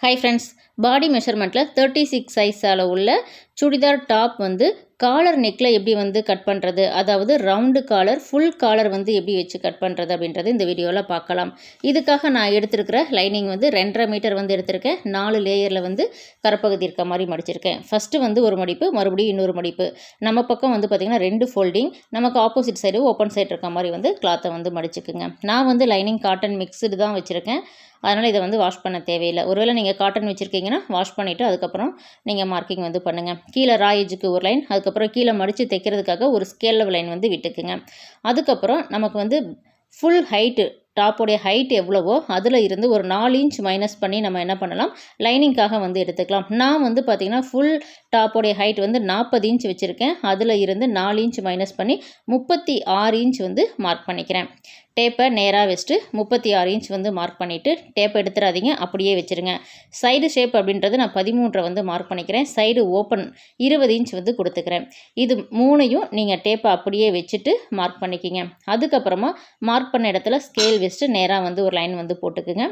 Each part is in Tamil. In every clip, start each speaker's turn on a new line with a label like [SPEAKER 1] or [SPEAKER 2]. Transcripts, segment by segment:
[SPEAKER 1] ஹை ஃப்ரெண்ட்ஸ் பாடி மெஷர்மெண்ட்டில் தேர்ட்டி சிக்ஸ் சைஸால் உள்ள சுடிதார் டாப் வந்து காலர் நெக்கில் எப்படி வந்து கட் பண்ணுறது அதாவது ரவுண்டு காலர் ஃபுல் காலர் வந்து எப்படி வச்சு கட் பண்ணுறது அப்படின்றது இந்த வீடியோவில் பார்க்கலாம். இதுக்காக நான் எடுத்திருக்கிற லைனிங் வந்து ரெண்டரை மீட்டர் வந்து எடுத்திருக்கேன். நாலு லேயரில் வந்து கரப்பகுதி இருக்க மாதிரி மடிச்சிருக்கேன். ஃபஸ்ட்டு வந்து ஒரு மடிப்பு மறுபடியும் இன்னொரு மடிப்பு. நம்ம பக்கம் வந்து பார்த்திங்கன்னா ரெண்டு ஃபோல்டிங் நமக்கு ஆப்போசிட் சைடு ஓப்பன் சைடு இருக்க மாதிரி வந்து கிளாத்தை வந்து மடிச்சுக்குங்க. நான் வந்து லைனிங் காட்டன் மிக்ஸ்டு தான் வச்சுருக்கேன். அதனால் இதை வந்து வாஷ் பண்ண தேவையில்லை. ஒருவேளை நீங்கள் காட்டன் வச்சுருக்கீங்கன்னா வாஷ் பண்ணிவிட்டு அதுக்கப்புறம் நீங்கள் மார்க்கிங் வந்து பண்ணுங்கள் கீழே ராயேஜுக்கு ஒரு லைன் அதுக்கப்புறம் கீழே மடித்து தைக்கிறதுக்காக ஒரு ஸ்கேல் லைன் வந்து விட்டுக்குங்க. அதுக்கப்புறம் நமக்கு வந்து ஃபுல் ஹைட்டு டாப்போடைய ஹைட் எவ்வளவோ அதில் இருந்து ஒரு நாலு இன்ச் மைனஸ் பண்ணி நம்ம என்ன பண்ணலாம்? லைனிங்காக வந்து எடுத்துக்கலாம். நான் வந்து பார்த்திங்கன்னா ஃபுல் டாப்போடைய ஹைட் வந்து நாற்பது இன்ச் வச்சுருக்கேன். அதில் இருந்து நாலு இன்ச் மைனஸ் பண்ணி முப்பத்தி ஆறு இன்ச் வந்து மார்க் பண்ணிக்கிறேன். டேப்பை நேராக வச்சுட்டு முப்பத்தி ஆறு இன்ச் வந்து மார்க் பண்ணிவிட்டு டேப்பை எடுத்துடாதீங்க அப்படியே வச்சுருங்க. சைடு ஷேப் அப்படின்றது நான் பதிமூன்றை வந்து மார்க் பண்ணிக்கிறேன். சைடு ஓப்பன் இருபது இன்ச் வந்து கொடுத்துக்கிறேன். இது மூணையும் நீங்கள் டேப்பை அப்படியே வச்சுட்டு மார்க் பண்ணிக்கிங்க. அதுக்கப்புறமா மார்க் பண்ண இடத்துல ஸ்கேல் வச்சுட்டு நேராக வந்து ஒரு லைன் வந்து போட்டுக்குங்க.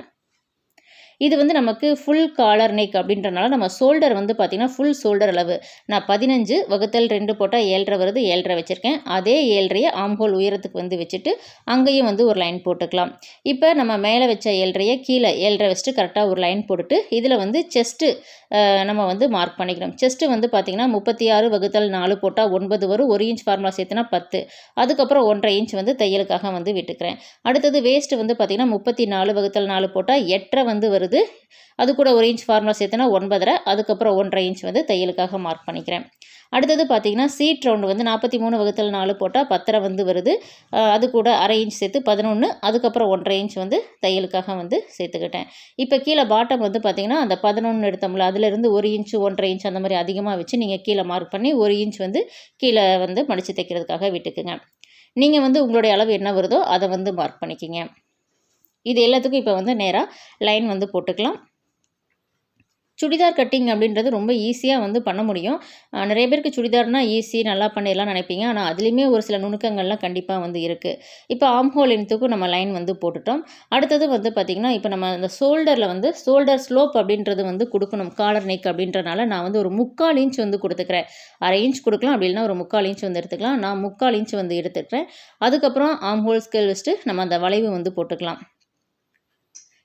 [SPEAKER 1] இது வந்து நமக்கு ஃபுல் காலர் நெக் அப்படின்றனால நம்ம ஷோல்டர் வந்து பார்த்திங்கன்னா ஃபுல் ஷோல்டர் அளவு. நான் பதினஞ்சு வகுத்தல் ரெண்டு போட்டால் ஏழரை வருது ஏழரை வச்சுருக்கேன். அதே ஏழரையை ஆம்ஹோல் உயரத்துக்கு வந்து வச்சுட்டு அங்கேயும் வந்து ஒரு லைன் போட்டுக்கலாம். இப்போ நம்ம மேலே வச்ச ஏழரையை கீழே ஏழரை வச்சுட்டு கரெக்டாக ஒரு லைன் போட்டுட்டு இதில் வந்து செஸ்ட்டு நம்ம வந்து மார்க் பண்ணிக்கணும். செஸ்ட்டு வந்து பார்த்திங்கன்னா முப்பத்தி ஆறு வகுத்தல் நாலு போட்டால் ஒன்பது வரும். ஒரு இன்ச் ஃபார்முலா சேர்த்துனா பத்து. அதுக்கப்புறம் ஒன்றரை இன்ச் வந்து தையலுக்காக வந்து விட்டுக்கிறேன். அடுத்தது வேஸ்ட்டு வந்து பார்த்திங்கன்னா முப்பத்தி நாலு வகுத்தல் நாலு போட்டால் எட்டரை வந்து வருது. வருது அது கூட ஒரு இன்ச் ஃபார்முலா சேர்த்துனா ஒன்பதரை அதுக்கப்புறம் ஒன்றரை இன்ச் வந்து தையலுக்காக மார்க் பண்ணிக்கிறேன். அடுத்தது பார்த்தீங்கன்னா சீட் ரவுண்டு வந்து நாற்பத்தி மூணு வகுத்தல் நாலு போட்டால் பத்தரை வந்து வருது. அது கூட அரை இன்ச் சேர்த்து பதினொன்று அதுக்கப்புறம் ஒன்றரை இன்ச் வந்து தையலுக்காக வந்து சேர்த்துக்கிட்டேன். இப்போ கீழே பாட்டம் வந்து பார்த்திங்கன்னா அந்த பதினொன்று எடுத்தோம்ல அதுலேருந்து ஒரு இன்ச்சு ஒன்றரை இன்ச் அந்த மாதிரி அதிகமாக வச்சு நீங்கள் கீழே மார்க் பண்ணி ஒரு இன்ச் வந்து கீழே வந்து மடித்து தைக்கிறதுக்காக விட்டுக்குங்க. நீங்கள் வந்து உங்களுடைய அளவு என்ன வருதோ அதை வந்து மார்க் பண்ணிக்கிங்க. இது எல்லாத்துக்கும் இப்போ வந்து நேராக லைன் வந்து போட்டுக்கலாம். சுடிதார் கட்டிங் அப்படின்றது ரொம்ப ஈஸியாக வந்து பண்ண முடியும். நிறைய பேருக்கு சுடிதார்னால் ஈஸி நல்லா பண்ணிடலாம் நினைப்பீங்க. ஆனால் அதுலேயுமே ஒரு சில நுணுக்கங்கள்லாம் கண்டிப்பாக வந்து இருக்குது இப்போ ஆம் ஹோல் இனத்துக்கும் நம்ம லைன் வந்து போட்டுட்டோம். அடுத்தது வந்து பார்த்திங்கன்னா இப்போ நம்ம அந்த ஷோல்டரில் வந்து ஷோல்டர் ஸ்லோப் அப்படின்றது வந்து கொடுக்கணும். காலர் நெக் அப்படின்றனால நான் வந்து ஒரு முக்கால் இன்ச் வந்து கொடுத்துக்கிறேன். அரை இன்ச் கொடுக்கலாம். அப்படி ஒரு முக்கால் இன்ச் வந்து எடுத்துக்கலாம். நான் முக்கால் இன்ச் வந்து எடுத்துக்கிறேன். அதுக்கப்புறம் ஆம் ஹோல் ஸ்கேல் வச்சுட்டு நம்ம அந்த வளைவு வந்து போட்டுக்கலாம்.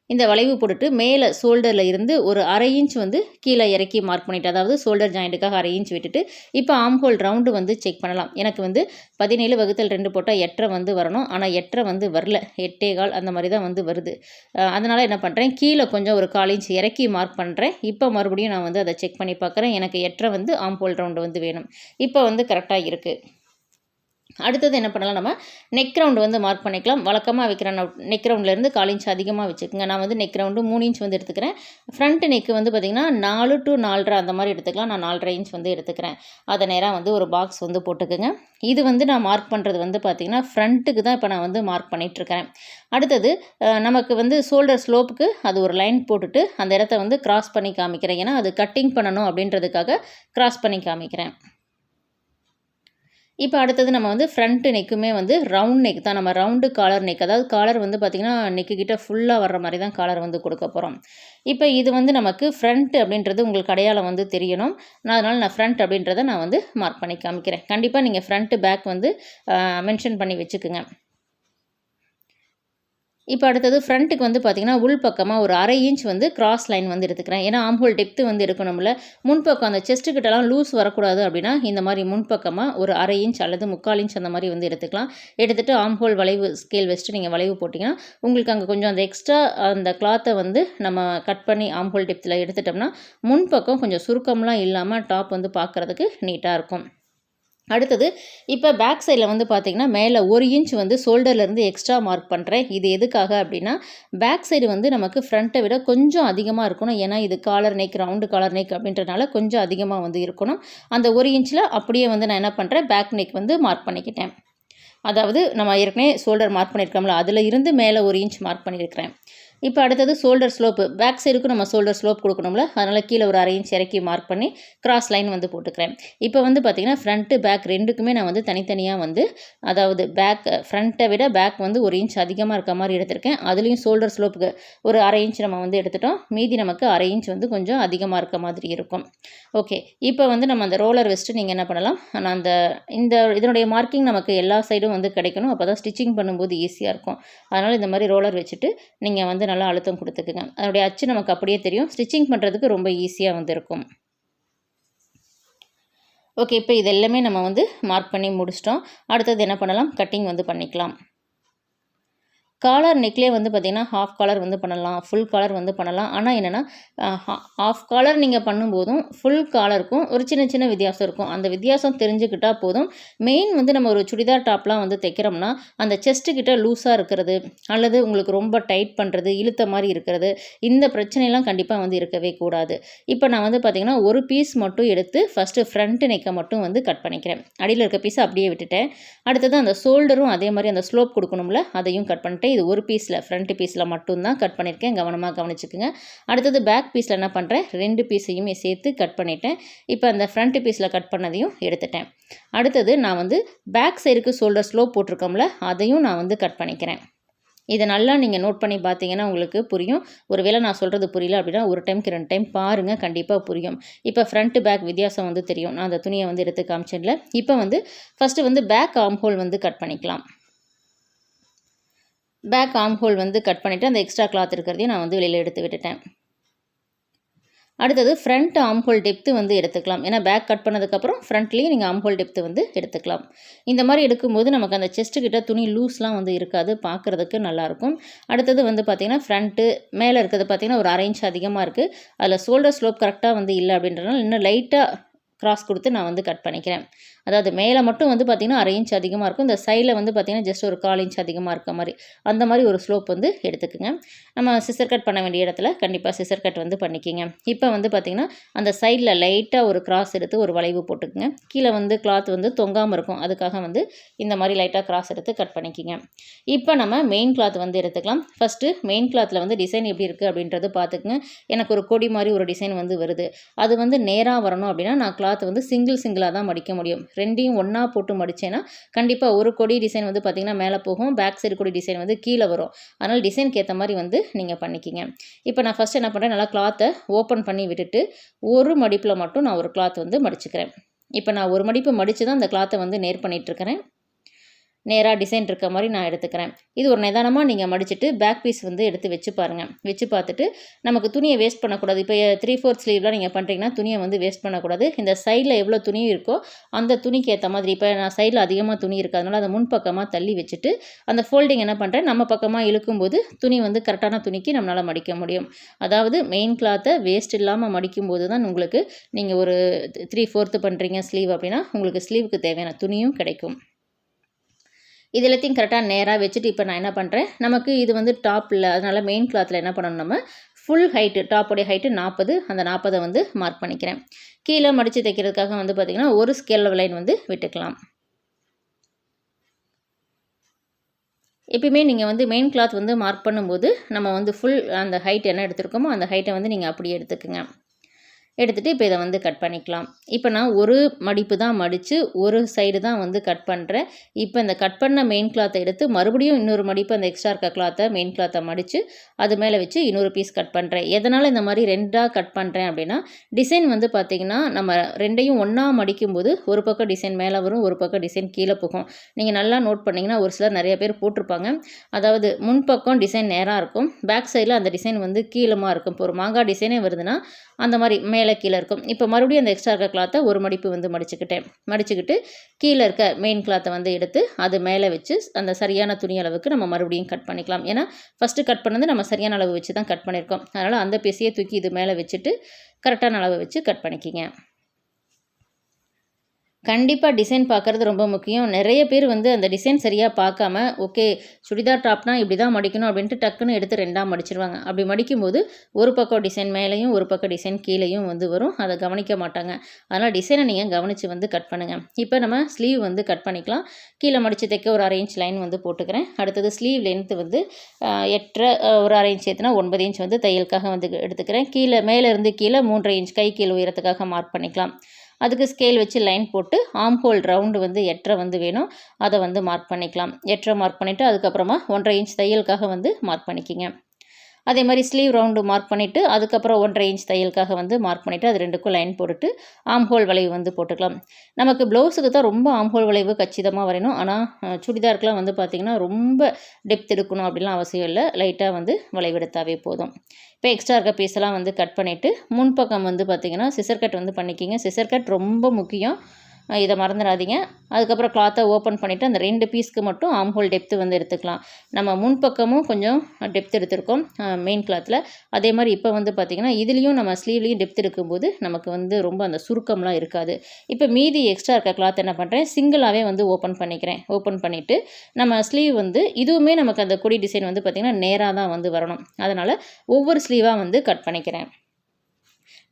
[SPEAKER 1] இந்த வளைவு போட்டுட்டு மேலே ஷோல்டரில் இருந்து ஒரு அரை இன்ச் வந்து கீழே இறக்கி மார்க் பண்ணிவிட்டு அதாவது ஷோல்டர் ஜாயிண்ட்டுக்காக அரை இன்ச் விட்டுட்டு இப்போ ஆம் ஹோல் ரவுண்டு வந்து செக் பண்ணலாம். எனக்கு வந்து பதினேழு வகுத்தல் ரெண்டு போட்டால் எட்டரை வந்து வரணும். ஆனால் எட்டரை வந்து வரல. எட்டே கால் அந்த மாதிரி தான் வந்து வருது. அதனால் என்ன பண்ணுறேன் கீழே கொஞ்சம் ஒரு கால் இன்ச் இறக்கி மார்க் பண்ணுறேன் இப்போ மறுபடியும் நான் வந்து அதை செக் பண்ணி பார்க்குறேன். எனக்கு எட்டரை வந்து ஆம் ஹோல் ரவுண்டு வந்து வேணும். இப்போ வந்து கரெக்டாக இருக்குது அடுத்தது என்ன பண்ணலாம் நம்ம நெக் ரவுண்டு வந்து மார்க் பண்ணிக்கலாம். வழக்கமாக வைக்கிற நெக் ரவுண்ட்லேருந்து கால் இன்ச் அதிகமாக வச்சுக்கோங்க. நான் வந்து நெக் ரவுண்டு மூணு இன்ச் வந்து எடுத்துக்கிறேன். ஃப்ரண்ட் நெக்கு வந்து பார்த்திங்கன்னா நாலு டு நாலரை அந்த மாதிரி எடுத்துக்கலாம். நான் நாலரை இன்ச் வந்து எடுத்துக்கிறேன். அதை நேராக வந்து ஒரு பாக்ஸ் வந்து போட்டுக்கோங்க. இது வந்து நான் மார்க் பண்ணுறது வந்து பார்த்திங்கன்னா ஃப்ரண்ட்டுக்கு தான் இப்போ நான் வந்து மார்க் பண்ணிகிட்ருக்கிறேன் அடுத்தது நமக்கு வந்து ஷோல்டர் ஸ்லோப்புக்கு அது ஒரு லைன் போட்டுட்டு அந்த இடத்த வந்து கிராஸ் பண்ணி காமிக்கிறேன். ஏன்னா அது கட்டிங் பண்ணணும் அப்படின்றதுக்காக கிராஸ் பண்ணி காமிக்கிறேன். இப்போ அடுத்தது நம்ம வந்து ஃப்ரண்ட்டு நெக்குமே வந்து ரவுண்ட் நெக் தான். நம்ம ரவுண்டு காலர் நெக் அதாவது காலர் வந்து பார்த்திங்கன்னா நெக்கு கிட்ட ஃபுல்லாக வர்ற மாதிரி தான் காலர் வந்து கொடுக்க போகிறோம் இப்போ இது வந்து நமக்கு ஃப்ரண்ட் அப்படின்றது உங்களுக்கு அடையாளம் வந்து தெரியணும். நான் அதனால் நான் ஃப்ரண்ட் அப்படின்றத நான் வந்து மார்க் பண்ணி காமிக்கிறேன். கண்டிப்பாக நீங்கள் ஃப்ரண்ட்டு பேக் வந்து மென்ஷன் பண்ணி வச்சுக்கோங்க. இப்போ அடுத்தது ஃப்ரண்ட்டுக்கு வந்து பார்த்திங்கன்னா உள் பக்கமாக ஒரு அரை இன்ச் வந்து கிராஸ் லைன் வந்து எடுத்துக்கிறேன். ஏன்னா ஆம்ஹோல் டெப்த்து வந்து இருக்கணும்ல முன்பக்கம் அந்த செஸ்ட்டுக்கிட்டலாம் லூஸ் வரக்கூடாது அப்படின்னா இந்த மாதிரி முன்பக்கமாக ஒரு அரை இன்ச் அல்லது முக்கால் இன்ச் அந்த மாதிரி வந்து எடுத்துக்கலாம். எடுத்துகிட்டு ஆம்ஹோல் வளைவு ஸ்கேல் வச்சுட்டு நீங்கள் வளைவு போட்டிங்கன்னா உங்களுக்கு அங்கே கொஞ்சம் அந்த எக்ஸ்ட்ரா அந்த கிளாத்தை வந்து நம்ம கட் பண்ணி ஆம்ஹோல் டெப்த்தில் எடுத்துட்டோம்னா முன்பக்கம் கொஞ்சம் சுருக்கம்லாம் இல்லாமல் டாப் வந்து பார்க்குறதுக்கு நீட்டாக இருக்கும். அடுத்தது இப்போ பேக் சைடில் வந்து பார்த்திங்கன்னா மேலே ஒரு இன்ச் வந்து ஷோல்டர்லேருந்து எக்ஸ்ட்ரா மார்க் பண்ணுறேன் இது எதுக்காக அப்படின்னா பேக் சைடு வந்து நமக்கு ஃப்ரண்ட்டை விட கொஞ்சம் அதிகமாக இருக்கணும். ஏன்னா இது collar neck round collar neck அப்படின்றனால கொஞ்சம் அதிகமாக வந்து இருக்கணும். அந்த ஒரு இன்ச்சில் அப்படியே வந்து நான் என்ன பண்ணுறேன் பேக் நெக் வந்து மார்க் பண்ணிக்கிட்டேன். அதாவது நம்ம ஏற்கனவே ஷோல்டர் மார்க் பண்ணியிருக்கோம்ல அதில் இருந்து மேலே ஒரு இன்ச் மார்க் பண்ணியிருக்கிறேன் இப்போ அடுத்தது ஷோல்டர் ஸ்லோப்பு பேக் சைடுக்கும் நம்ம ஷோல்டர் ஸ்லோப் கொடுக்கணும்ல. அதனால் கீழே ஒரு அரை இன்ச் இறக்கி மார்க் பண்ணி கிராஸ் லைன் வந்து போட்டுக்கிறேன். இப்போ வந்து பார்த்திங்கன்னா ஃப்ரண்ட்டு பேக் ரெண்டுக்குமே நான் வந்து தனித்தனியாக வந்து அதாவது பேக் ஃப்ரண்ட்டை விட பேக் வந்து ஒரு இன்ச் அதிகமாக இருக்க மாதிரி எடுத்திருக்கேன். அதுலேயும் ஷோல்டர் ஸ்லோப்புக்கு ஒரு அரை இன்ச் நம்ம வந்து எடுத்துட்டோம். மீதி நமக்கு அரை இன்ச் வந்து கொஞ்சம் அதிகமாக இருக்க மாதிரி இருக்கும். ஓகே இப்போ வந்து நம்ம அந்த ரோலர் வெஸ்ட்டு நீங்கள் என்ன பண்ணலாம்? ஆனால் அந்த இந்த இதனுடைய மார்க்கிங் நமக்கு எல்லா சைடும் வந்து கிடைக்கணும். அப்போ தான் ஸ்டிச்சிங் பண்ணும்போது ஈஸியாக இருக்கும். அதனால் இந்த மாதிரி ரோலர் வச்சுட்டு நீங்கள் வந்து நல்லா அழுத்தம் கொடுத்துக்குங்க. அதனுடைய அச்சு நமக்கு அப்படியே தெரியும். ஸ்டிச்சிங் பண்ணுறதுக்கு ரொம்ப ஈஸியாக வந்து இருக்கும் ஓகே இப்போ இது எல்லாமே நம்ம வந்து மார்க் பண்ணி முடிச்சிட்டோம். அடுத்தது என்ன பண்ணலாம்? கட்டிங் வந்து பண்ணிக்கலாம். காலர் நெக்லேயே வந்து பார்த்திங்கன்னா ஹாஃப் காலர் வந்து பண்ணலாம் ஃபுல் காலர் வந்து பண்ணலாம். ஆனால் என்னென்னா ஹாஃப் காலர் நீங்கள் பண்ணும்போதும் ஃபுல் காலருக்கும் ஒரு சின்ன சின்ன வித்தியாசம் இருக்கும். அந்த வித்தியாசம் தெரிஞ்சுக்கிட்டால் போதும். மெயின் வந்து நம்ம ஒரு சுடிதார் டாப்லாம் வந்து தைக்கிறோம்னா அந்த செஸ்ட்டுக்கிட்ட லூஸாக இருக்கிறது அல்லது உங்களுக்கு ரொம்ப டைட் பண்ணுறது இழுத்த மாதிரி இருக்கிறது இந்த பிரச்சனைலாம் கண்டிப்பாக வந்து இருக்கவே கூடாது. இப்போ நான் வந்து பார்த்திங்கன்னா ஒரு பீஸ் மட்டும் எடுத்து ஃபஸ்ட்டு ஃப்ரண்ட் நெக்கை மட்டும் வந்து கட் பண்ணிக்கிறேன். அடியில் இருக்க பீஸை அப்படியே விட்டுட்டேன். அடுத்தது அந்த ஷோல்டரும் அதே மாதிரி அந்த ஸ்லோப் கொடுக்கணும்ல அதையும் கட் இது ஒரு பீஸில் ஃப்ரண்ட் பீஸில் மட்டும்தான் கட் பண்ணியிருக்கேன் கவனமாக கவனிச்சுக்குங்க. அடுத்தது பேக் பீஸில் என்ன பண்ணுறேன் ரெண்டு பீஸையுமே சேர்த்து கட் பண்ணிட்டேன். இப்போ அந்த ஃப்ரண்ட் பீஸில் கட் பண்ணதையும் எடுத்துட்டேன். அடுத்தது நான் வந்து பேக் சைடுக்கு ஷோல்டர் ஸ்லோ போட்டிருக்கோம்ல அதையும் நான் வந்து கட் பண்ணிக்கிறேன். இதை நல்லா நீங்கள் நோட் பண்ணி பார்த்தீங்கன்னா உங்களுக்கு புரியும். ஒருவேளை நான் சொல்கிறது புரியல அப்படின்னா ஒரு டைம்க்கு ரெண்டு டைம் பாருங்கள் கண்டிப்பாக புரியும். இப்போ ஃப்ரண்ட்டு பேக் வித்தியாசம் வந்து தெரியும். நான் அந்த துணியை வந்து எடுத்து காமிச்சேன்ல. இப்போ வந்து ஃபஸ்ட்டு வந்து பேக் ஆம்ஹோல் வந்து கட் பண்ணிக்கலாம். பேக் ஆம் ஹோல் வந்து கட் பண்ணிவிட்டு அந்த எக்ஸ்ட்ரா கிளாத் இருக்கிறதையும் நான் வந்து வெளியில் எடுத்து விட்டுட்டேன். அடுத்தது ஃப்ரண்ட் ஆம் ஹோல் டெப்த்து வந்து எடுத்துக்கலாம். ஏன்னா பேக் கட் பண்ணதுக்கப்புறம் ஃப்ரண்ட்லேயும் நீங்கள் ஆம் ஹோல் டெப்த்து வந்து எடுத்துக்கலாம். இந்த மாதிரி எடுக்கும்போது நமக்கு அந்த செஸ்ட்டுக்கிட்ட துணி லூஸ்லாம் வந்து இருக்காது. பார்க்குறதுக்கு நல்லாயிருக்கும் அடுத்தது வந்து பார்த்திங்கன்னா ஃப்ரண்ட்டு மேலே இருக்கிறது பார்த்திங்கன்னா ஒரு அரை இன்ச் அதிகமாக இருக்குது அதில் ஷோல்டர் ஸ்லோப் கரெக்டாக வந்து இல்லை அப்படின்றனால இன்னும் லைட்டாக கிராஸ் கொடுத்து நான் வந்து கட் பண்ணிக்கிறேன். அதாவது மேலே மட்டும் வந்து பார்த்திங்கன்னா அரை இன்ச் அதிகமாக இருக்கும். இந்த சைடில் வந்து பார்த்திங்கன்னா ஜஸ்ட் ஒரு கால் இன்ச் அதிகமாக இருக்க மாதிரி அந்த மாதிரி ஒரு ஸ்லோப் வந்து எடுத்துக்கோங்க. நம்ம சிசர் கட் பண்ண வேண்டிய இடத்துல கண்டிப்பாக சிசர் கட் வந்து பண்ணிக்கிங்க. இப்போ வந்து பார்த்திங்கன்னா அந்த சைடில் லைட்டாக ஒரு கிராஸ் எடுத்து ஒரு வளைவு போட்டுக்குங்க. கீழே வந்து கிளாத் வந்து தொங்காமல் இருக்கும். அதுக்காக வந்து இந்த மாதிரி லைட்டாக கிராஸ் எடுத்து கட் பண்ணிக்கிங்க. இப்போ நம்ம மெயின் கிளாத் வந்து எடுத்துக்கலாம். ஃபஸ்ட்டு மெயின் கிளாத்தில் வந்து டிசைன் எப்படி இருக்குது அப்படின்றது பார்த்துக்குங்க எனக்கு ஒரு கொடி மாதிரி ஒரு டிசைன் வந்து வருது. அது வந்து நேராக வரணும் அப்படின்னா நான் கிளாத் வந்து சிங்கிள் சிங்கிளாக தான் மடிக்க முடியும். ரெண்டையும் ஒன்றா போட்டு மடித்தேன்னா கண்டிப்பாக ஒரு கொடி டிசைன் வந்து பார்த்திங்கன்னா மேலே போகும் பேக் சைடு கொடி டிசைன் வந்து கீழே வரும். அதனால் டிசைனுக்கு ஏற்ற மாதிரி வந்து நீங்கள் பண்ணிக்கிங்க. இப்போ நான் ஃபஸ்ட்டு என்ன பண்ணுறேன் நல்லா கிளாத்தை ஓப்பன் பண்ணி விட்டுட்டு ஒரு மடிப்பில் மட்டும் நான் ஒரு கிளாத் வந்து மடிச்சுக்கிறேன். இப்போ நான் ஒரு மடிப்பு மடித்து தான் அந்த கிளாத்தை வந்து நேர் பண்ணிகிட்ருக்கிறேன் நேராக டிசைன் இருக்க மாதிரி நான் எடுத்துக்கிறேன். இது ஒரு நிதானமாக நீங்கள் மடிச்சுட்டு பேக் பீஸ் வந்து எடுத்து வச்சு பாருங்கள் வச்சு பார்த்துட்டு நமக்கு துணியை வேஸ்ட் பண்ணக்கூடாது. இப்போ த்ரீ ஃபோர்த் ஸ்லீவ்லாம் நீங்கள் பண்ணுறீங்கன்னா துணியை வந்து வேஸ்ட் பண்ணக்கூடாது. இந்த சைடில் எவ்வளோ துணி இருக்கோ அந்த துணிக்கு ஏற்ற மாதிரி இப்போ நான் சைடில் அதிகமாக துணி இருக்கிறதுனால அதை முன்பக்கமாக தள்ளி வச்சுட்டு அந்த ஃபோல்டிங் என்ன பண்ணுறேன் நம்ம பக்கமாக இழுக்கும்போது துணி வந்து கரெக்டான துணிக்கு நம்மளால் மடிக்க முடியும். அதாவது மெயின் கிளாத்தை வேஸ்ட் இல்லாமல் மடிக்கும்போது தான் உங்களுக்கு நீங்கள் ஒரு த்ரீ ஃபோர்த்து பண்ணுறீங்க ஸ்லீவ் அப்படின்னா உங்களுக்கு ஸ்லீவுக்கு தேவையான துணியும் கிடைக்கும். இது எல்லாத்தையும் கரெக்டாக நேராக வச்சுட்டு இப்போ நான் என்ன பண்ணுறேன் நமக்கு இது வந்து டாப் இல்லை அதனால் மெயின் கிளாத்தில் என்ன பண்ணணும் நம்ம? ஃபுல் ஹைட்டு டாப்புடைய ஹைட்டு நாற்பது அந்த நாற்பதை வந்து மார்க் பண்ணிக்கிறேன். கீழே மடித்து தைக்கிறதுக்காக வந்து பார்த்திங்கன்னா ஒரு ஸ்கேல் லைன் வந்து விட்டுக்கலாம். எப்பயுமே நீங்கள் வந்து மெயின் கிளாத் வந்து மார்க் பண்ணும்போது நம்ம வந்து ஃபுல் அந்த ஹைட் என்ன எடுத்துருக்கோமோ அந்த ஹைட்டை வந்து நீங்கள் அப்படியே எடுத்துக்கோங்க. எடுத்துகிட்டு இப்போ இதை வந்து கட் பண்ணிக்கலாம். இப்போ நான் ஒரு மடிப்பு தான் மடித்து ஒரு சைடு தான் வந்து கட் பண்ணுறேன் இப்போ இந்த கட் பண்ண மெயின் கிளாத்தை எடுத்து மறுபடியும் இன்னொரு மடிப்பு அந்த எக்ஸ்ட்ரா இருக்க கிளாத்தை மெயின் கிளாத்தை மடித்து அது மேலே வச்சு இன்னொரு பீஸ் கட் பண்ணுறேன் எதனால் இந்த மாதிரி ரெண்டாக கட் பண்ணுறேன் அப்படின்னா டிசைன் வந்து பார்த்திங்கன்னா நம்ம ரெண்டையும் ஒன்றா மடிக்கும்போது ஒரு பக்கம் டிசைன் மேலே வரும் ஒரு பக்கம் டிசைன் கீழே போகும். நீங்கள் நல்லா நோட் பண்ணிங்கன்னா ஒரு சிலர் நிறைய பேர் போட்டிருப்பாங்க. அதாவது முன்பக்கம் டிசைன் நேராக இருக்கும் பேக் சைடில் அந்த டிசைன் வந்து கீழமாக இருக்கும். இப்போ ஒரு மாங்காய் டிசைனே வருதுன்னா அந்த மாதிரி மேலே கீழே இருக்கும். இப்போ மறுபடியும் அந்த எக்ஸ்ட்ரா இருக்க கிளாத்தை ஒரு மடிப்பு வந்து மடிச்சுக்கிட்டேன். மடிச்சுக்கிட்டு கீழே இருக்க மெயின் கிளாத்தை வந்து எடுத்து அது மேலே வச்சு அந்த சரியான துணி அளவுக்கு நம்ம மறுபடியும் கட் பண்ணிக்கலாம். ஏன்னா ஃபஸ்ட்டு கட் பண்ணது நம்ம சரியான அளவு வச்சு தான் கட் பண்ணியிருக்கோம். அதனால் அந்த பீஸையே தூக்கி இது மேலே வச்சுட்டு கரெக்டான அளவு வச்சு கட் பண்ணிக்கிங்க. கண்டிப்பாக டிசைன் பார்க்குறது ரொம்ப முக்கியம். நிறைய பேர் வந்து அந்த டிசைன் சரியாக பார்க்காம ஓகே சுடிதார் டாப்னா இப்படி தான் மடிக்கணும் அப்படின்ட்டு டக்குன்னு எடுத்து ரெண்டாக மடிச்சிருவாங்க. அப்படி மடிக்கும்போது ஒரு பக்கம் டிசைன் மேலேயும் ஒரு பக்கம் டிசைன் கீழேயும் வந்து வரும். அதை கவனிக்க மாட்டாங்க. அதனால் டிசைனை நீங்கள் கவனித்து வந்து கட் பண்ணுங்கள் இப்போ நம்ம ஸ்லீவ் வந்து கட் பண்ணிக்கலாம். கீழே மடித்து தைக்க ஒரு அரை இன்ச் லைன் வந்து போட்டுக்கிறேன். அடுத்தது ஸ்லீவ் லென்த்து வந்து எட்டரை ஒரு அரை இன்ச் ஏற்றுனா ஒன்பது இன்ச் வந்து தையலுக்காக வந்து எடுத்துக்கிறேன். கீழே மேலே இருந்து கீழே மூன்றரை இன்ச் கை கீழே உயரத்துக்காக மார்க் பண்ணிக்கலாம். அதுக்கு ஸ்கேல் வச்சு லைன் போட்டு ஆம் ஹோல் ரவுண்டு வந்து எட்டரை வந்து வேணும். அதை வந்து மார்க் பண்ணிக்கலாம். எட்டரை மார்க் பண்ணிவிட்டு அதுக்கப்புறமா ஒன்றரை இன்ச் தையலுக்காக வந்து மார்க் பண்ணிக்கிங்க. அதே மாதிரி ஸ்லீவ் ரவுண்டு மார்க் பண்ணிவிட்டு அதுக்கப்புறம் ஒன்றரை இன்ச் தையலுக்காக வந்து மார்க் பண்ணிவிட்டு அது ரெண்டுக்கும் லைன் போட்டுட்டு ஆம்ஹோல் வளைவு வந்து போட்டுக்கலாம். நமக்கு ப்ளவுஸுக்கு தான் ரொம்ப ஆம்ஹோல் வளைவு கச்சிதமாக வரையணும். ஆனால் சுடிதாருக்குலாம் வந்து பார்த்திங்கன்னா ரொம்ப டெப்த் எடுக்கணும் அப்படிலாம் அவசியம் இல்லை. லைட்டாக வந்து வளைவெடுத்தாவே போதும். இப்போ எக்ஸ்ட்ரா இருக்க பீஸெல்லாம் வந்து கட் பண்ணிவிட்டு முன்பக்கம் வந்து பார்த்திங்கன்னா சிசர் கட் வந்து பண்ணிக்கிங்க. சிசர் கட் ரொம்ப முக்கியம். இதை மறந்துடாதீங்க. அதுக்கப்புறம் கிளாத்தை ஓப்பன் பண்ணிவிட்டு அந்த ரெண்டு பீஸ்க்கு மட்டும் ஆம்ஹோல் டெப்த்து வந்து எடுத்துக்கலாம். நம்ம முன்பக்கமும் கொஞ்சம் டெப்த் எடுத்திருக்கோம் மெயின் கிளாத்தில் அதே மாதிரி இப்போ வந்து பார்த்திங்கன்னா இதுலேயும் நம்ம ஸ்லீவ்லேயும் டெப்த் எடுக்கும்போது நமக்கு வந்து ரொம்ப அந்த சுருக்கம்லாம் இருக்காது. இப்போ மீதி எக்ஸ்ட்ரா இருக்க கிளாத் என்ன பண்ணுறேன் சிங்கிளாகவே வந்து ஓப்பன் பண்ணிக்கிறேன். ஓப்பன் பண்ணிவிட்டு நம்ம ஸ்லீவ் வந்து இதுவுமே நமக்கு அந்த கொடி டிசைன் வந்து பார்த்திங்கன்னா நேராக தான் வந்து வரணும். அதனால் ஒவ்வொரு ஸ்லீவாக வந்து கட் பண்ணிக்கிறேன்.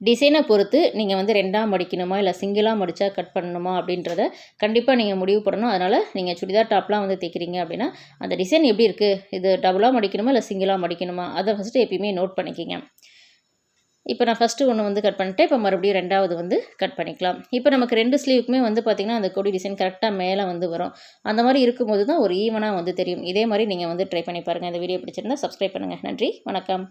[SPEAKER 1] டிசைனை பொறுத்து நீங்கள் வந்து ரெண்டாக மடிக்கணுமா? இல்லை சிங்கிளாக மடித்தா கட் பண்ணணுமா? அப்படின்றத கண்டிப்பாக நீங்கள் முடிவு பண்ணணும். அதனால் நீங்கள் சுடிதார் டாப்லாம் வந்து தைக்கிறீங்க அப்படின்னா அந்த டிசைன் எப்படி இருக்குது இது டபுளாக மடிக்கணுமா? இல்லை சிங்கிளாக மடிக்கணுமா? அதை ஃபஸ்ட்டு எப்பயுமே நோட் பண்ணிக்கிங்க. இப்போ நான் ஃபஸ்ட்டு ஒன்று வந்து கட் பண்ணிட்டேன். இப்போ மறுபடியும் ரெண்டாவது வந்து கட் பண்ணிக்கலாம். இப்போ நமக்கு ரெண்டு ஸ்லீவுக்குமே வந்து பார்த்திங்கன்னா அந்த கொடி டிசைன் கரெக்டாக மேலே வந்து வரும். அந்த மாதிரி இருக்கும்போது தான் ஒரு ஈவனாக வந்து தெரியும். இதே மாதிரி நீங்கள் வந்து ட்ரை பண்ணி பாருங்கள் இந்த வீடியோ பிடிச்சிருந்தா சப்ஸ்கிரைப் பண்ணுங்கள் நன்றி. வணக்கம்.